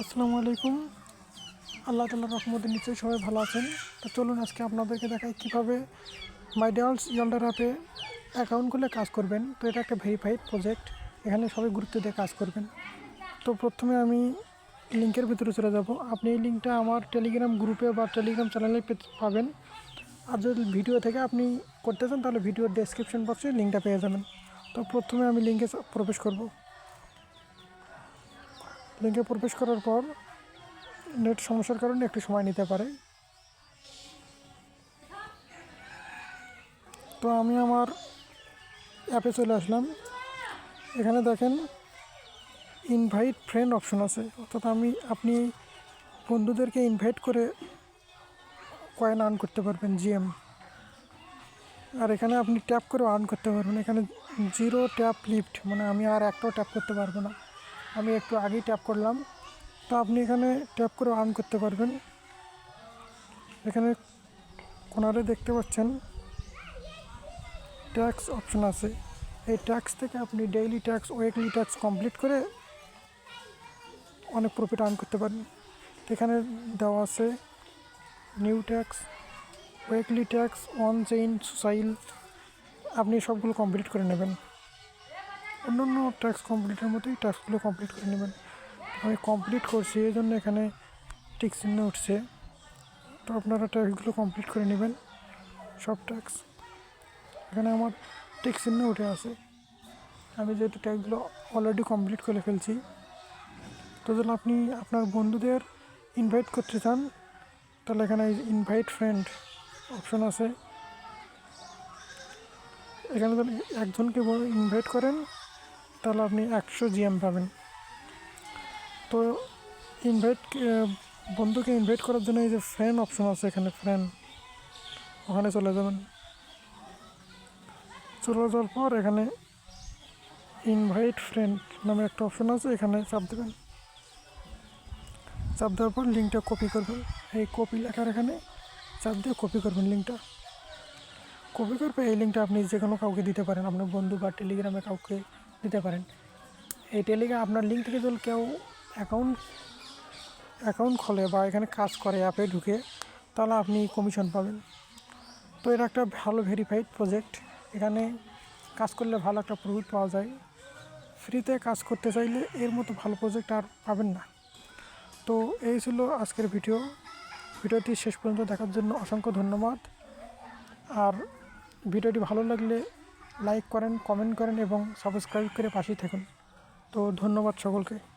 আসসালামু আলাইকুম। আল্লাহ তাল্লাহ রহমতের নিশ্চয়ই সবাই ভালো আছেন। তো চলুন আজকে আপনাদেরকে দেখাই কীভাবে মাইডালস ইয়াল্ডার অ্যাপে অ্যাকাউন্ট খুলে কাজ করবেন। তো এটা একটা ভেরিফাইড প্রজেক্ট এখানে সবাই গুরুত্ব দিয়ে কাজ করবেন। তো প্রথমে আমি লিঙ্কের ভিতরে চলে যাব। আপনি এই লিঙ্কটা আমার টেলিগ্রাম গ্রুপে বা টেলিগ্রাম চ্যানেলে পাবেন। আর যদি ভিডিও থেকে আপনি করতে চান, তাহলে ভিডিওর ডেসক্রিপশন বক্সে লিঙ্কটা পেয়ে যাবেন। তো প্রথমে আমি লিঙ্কে প্রবেশ করব। লিঙ্কে প্রবেশ করার পর নেট সমস্যার কারণে একটু সময় নিতে পারে। তো আমি আমার অ্যাপে চলে আসলাম। এখানে দেখেন ইনভাইট ফ্রেন্ড অপশন আছে। অর্থাৎ আমি, আপনি বন্ধুদেরকে ইনভাইট করে কয়েন আর্ন করতে পারবেন জিএম আর এখানে আপনি ট্যাপ করে আর্ন করতে পারবেন। এখানে জিরো ট্যাপ লিফট মানে আমি আর একটাও ট্যাপ করতে পারব না। আমি একটু আগেই ট্যাপ করলাম। তো আপনি এখানে ট্যাপ করে আর্ন করতে পারবেন। এখানে কোনারে দেখতে পাচ্ছেন ট্যাক্স অপশন আছে। এই ট্যাক্স থেকে আপনি daily tax weekly tax complete করে অনেক প্রফিট আর্ন করতে পারেন। এখানে দেওয়া আছে new tax weekly tax on chain সুসাইল আপনি সবগুলো কমপ্লিট করে নেবেন। অন্যান্য ট্যাক্স কমপ্লিটের মতোই ট্যাক্সগুলো কমপ্লিট করে নেবেন। আমি কমপ্লিট করছি, এই জন্য এখানে টিক চিহ্ন উঠছে। তো আপনারা ট্যাক্সগুলো কমপ্লিট করে নেবেন, সব ট্যাক্স এখানে আমার টিক চিহ্ন উঠে আছে। আমি যেহেতু ট্যাক্সগুলো অলরেডি কমপ্লিট করে ফেলছি, তো যেন আপনি আপনার বন্ধুদের ইনভাইট করতে চান, তাহলে এখানে ইনভাইট ফ্রেন্ড অপশন আছে। এখানে একজনকে ইনভাইট করেন তাহলে আপনি একশো জিএম পাবেন। তো ইনভাইট বন্ধুকে ইনভাইট করার জন্য এই যে ফ্রেন্ড অপশন আছে এখানে ফ্রেন্ড ওখানে চলে যাবেন। চলে যাওয়ার পর এখানে ইনভাইট ফ্রেন্ড নামে একটা অপশন আছে, এখানে চাপ দেবেন। চাপ দেওয়ার পর লিঙ্কটা কপি করবেন। এই কপি লেখার এখানে চাপ দিয়ে কপি করবেন লিঙ্কটা কপি করবে, এই লিঙ্কটা আপনি যে কোনো কাউকে দিতে পারেন, আপনার বন্ধু বা টেলিগ্রামে কাউকে। দিতে পারেন। এই টেলিগ্রাম আপনার লিঙ্ক থেকে যদি কেউ অ্যাকাউন্ট অ্যাকাউন্ট খোলে বা এখানে কাজ করে অ্যাপে ঢুকে, তাহলে আপনি কমিশন পাবেন। তো এটা একটা ভালো ভেরিফাইড প্রজেক্ট এখানে কাজ করলে ভালো একটা প্রফিট পাওয়া যায়। ফ্রিতে কাজ করতে চাইলে এর মতো ভালো প্রজেক্ট আর পাবেন না। তো এই ছিল আজকের ভিডিও ভিডিওটি শেষ পর্যন্ত দেখার জন্য অসংখ্য ধন্যবাদ। আর ভিডিওটি ভালো লাগলে লাইক করেন কমেন্ট করেন এবং সাবস্ক্রাইব করে পাশেই থাকুন। তো ধন্যবাদ সকলকে।